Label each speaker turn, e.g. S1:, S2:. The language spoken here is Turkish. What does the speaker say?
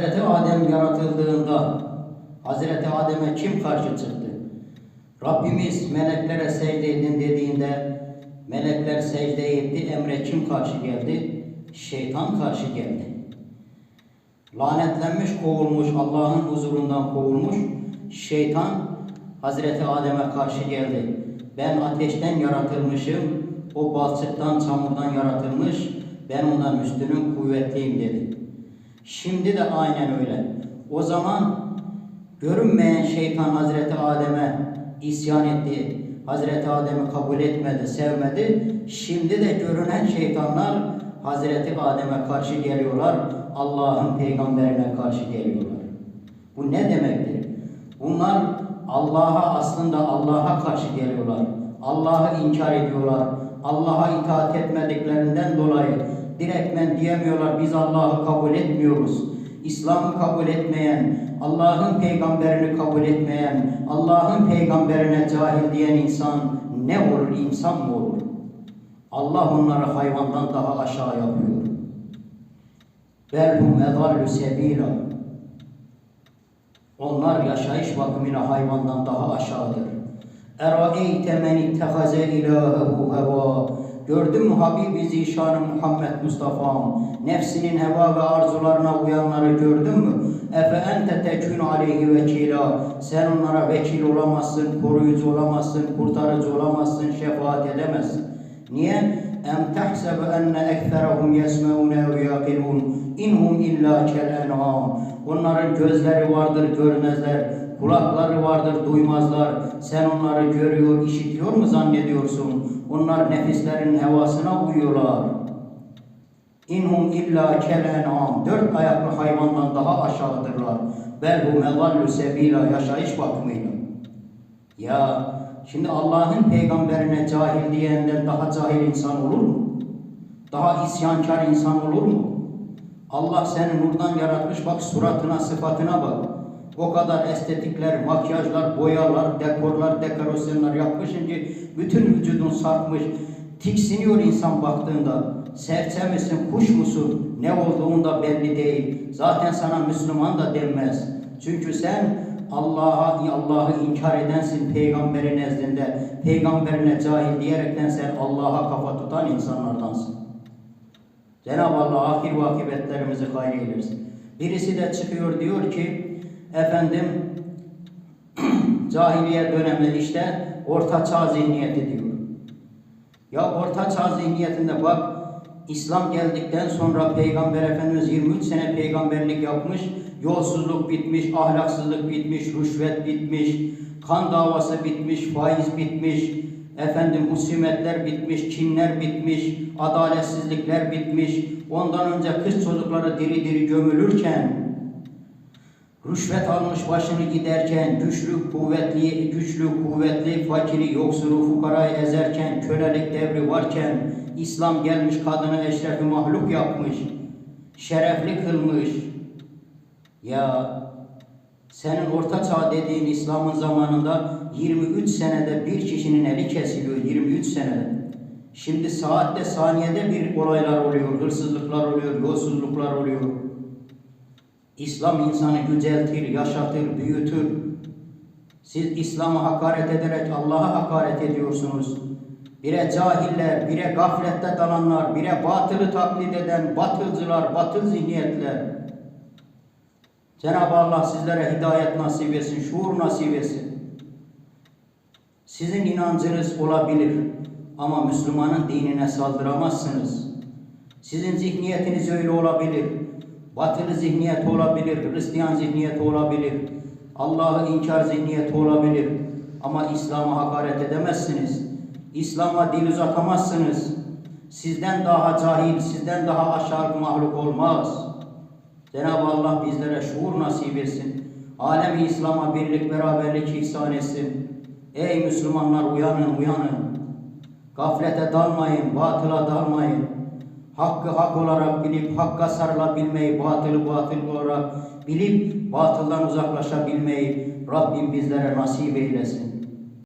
S1: Hazreti Adem yaratıldığında Hazreti Adem'e kim karşı çıktı? Rabbimiz meleklere secde edin dediğinde melekler secde etti. Emre kim karşı geldi? Şeytan karşı geldi. Lanetlenmiş, kovulmuş, Allah'ın huzurundan kovulmuş şeytan Hazreti Adem'e karşı geldi. Ben ateşten yaratılmışım, o balçıktan, çamurdan yaratılmış, ben ondan üstünüm, kuvvetliyim dedi. Şimdi de aynen öyle. O zaman görünmeyen şeytan Hazreti Adem'e isyan etti. Hazreti Adem'i kabul etmedi, sevmedi. Şimdi de görünen şeytanlar Hazreti Adem'e karşı geliyorlar. Allah'ın peygamberine karşı geliyorlar. Bu ne demektir? Bunlar Allah'a aslında Allah'a karşı geliyorlar. Allah'ı inkar ediyorlar. Allah'a itaat etmediklerinden dolayı direktmen diyemiyorlar biz Allah'ı kabul etmiyoruz. İslam'ı kabul etmeyen, Allah'ın peygamberini kabul etmeyen, Allah'ın peygamberine cahil diyen insan ne olur? İnsan mı olur? Allah onları hayvandan daha aşağı yapıyor. Belhum edallü sebila. Onlar yaşayış bakımıyla hayvandan daha aşağıdır. Eraeyte men ittehaze ilahehu heva. Gördün mü Habibi Zişanı Muhammed Mustafa'm? Nefsinin heva ve arzularına uyanları gördün mü? Efe ente tekün aleyhi vekila. Sen onlara vekil olamazsın, koruyucu olamazsın, kurtarıcı olamazsın, şefaat edemezsin. Niye? Em tehsebe enne ekferahum yesmeune ev yakilun. İnhum illa kel en'am. Onların gözleri vardır, görmezler. Kulakları vardır, duymazlar. Sen onları görüyor, işitiyor mu zannediyorsun? Onlar nefislerin hevasına uyuyorlar. İnhum illa kel en'am. Dört ayaklı hayvandan daha aşağıdırlar. Belhum edallu sebila yaşayış bakımıyla. Ya şimdi Allah'ın peygamberine cahil diyenden daha cahil insan olur mu? Daha isyankar insan olur mu? Allah seni nurdan yaratmış bak suratına sıfatına bak. O kadar estetikler, makyajlar, boyalar, dekorlar, dekorasyonlar yapmışsın ki bütün vücudun sarkmış. Tiksiniyor insan baktığında. Serçe misin, kuş musun? Ne olduğun da belli değil. Zaten sana Müslüman da denmez. Çünkü sen Allah'a Allah'ı inkar edensin peygamberin nezdinde. Peygamberine cahil diyerekten sen Allah'a kafa tutan insanlardansın. Cenab-ı Allah ahir ve akıbetlerimizi hayır eylesin. Birisi de çıkıyor diyor ki efendim cahiliye dönemleri işte orta çağ zihniyeti diyor. Ya orta çağ zihniyetinde bak İslam geldikten sonra Peygamber Efendimiz 23 sene peygamberlik yapmış, yolsuzluk bitmiş, ahlaksızlık bitmiş, rüşvet bitmiş, kan davası bitmiş, faiz bitmiş, efendim husumetler bitmiş, kinler bitmiş, adaletsizlikler bitmiş. Ondan önce kız çocukları diri diri gömülürken, rüşvet almış başını giderken, güçlü kuvvetli, güçlü kuvvetli, fakiri, yoksulu, fukarayı ezerken, kölelik devri varken, İslam gelmiş kadını eşrefi mahluk yapmış, şerefli kılmış. Ya senin orta çağ dediğin İslam'ın zamanında 23 senede bir kişinin eli kesiliyor 23 senede. Şimdi saatte saniyede bir olaylar oluyor, hırsızlıklar oluyor, yolsuzluklar oluyor. İslam insanı yüceltir, yaşatır, büyütür. Siz İslam'a hakaret ederek Allah'a hakaret ediyorsunuz. Bire cahiller, bire gaflette dalanlar, bire batılı taklit eden batılcılar, batıl zihniyetler. Cenab-ı Allah sizlere hidayet nasip etsin, şuur nasip etsin. Sizin inancınız olabilir ama Müslümanın dinine saldıramazsınız. Sizin zihniyetiniz öyle olabilir. Batılı zihniyet olabilir, Hristiyan zihniyet olabilir. Allah'ı inkar zihniyeti olabilir. Ama İslam'a hakaret edemezsiniz. İslam'a dil uzatamazsınız. Sizden daha cahil, sizden daha aşağı mahluk olmaz. Cenab-ı Allah bizlere şuur nasip etsin. Alemi İslam'a birlik, beraberlik ihsan etsin. Ey Müslümanlar uyanın, uyanın. Gaflete dalmayın, batıla dalmayın. Hakkı hak olarak bilip hakka sarılabilmeyi, batılı batıl olarak bilip batıldan uzaklaşabilmeyi Rabbim bizlere nasip eylesin.